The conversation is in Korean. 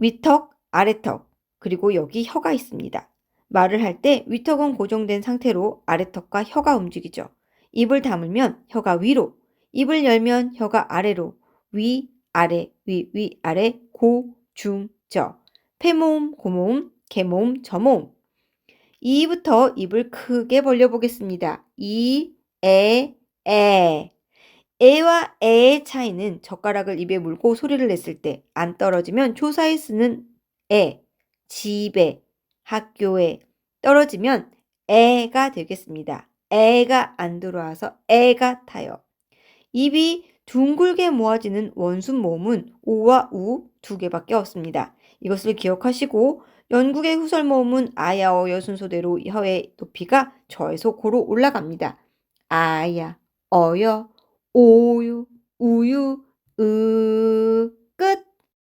위턱, 아래턱, 그리고 여기 혀가 있습니다. 말을 할 때 위턱은 고정된 상태로 아래턱과 혀가 움직이죠. 입을 다물면 혀가 위로, 입을 열면 혀가 아래로, 위, 아래, 위, 위, 아래, 고, 중, 저. 폐모음, 고모음, 개모음, 저모음. 이부터 입을 크게 벌려보겠습니다. 이, 에, 에. 에와 에의 차이는 젓가락을 입에 물고 소리를 냈을 때 안 떨어지면 조사에 쓰는 에, 집에, 학교에 떨어지면 에가 되겠습니다. 에가 안 들어와서 애 같아요. 입이 둥글게 모아지는 원순 모음은 오와 우 두 개밖에 없습니다. 이것을 기억하시고 영국의 후설 모음은 아야 어 여 순서대로 혀의 높이가 저에서 고로 올라갑니다. 아야, 어여, 오유, 우유, 으, 끝.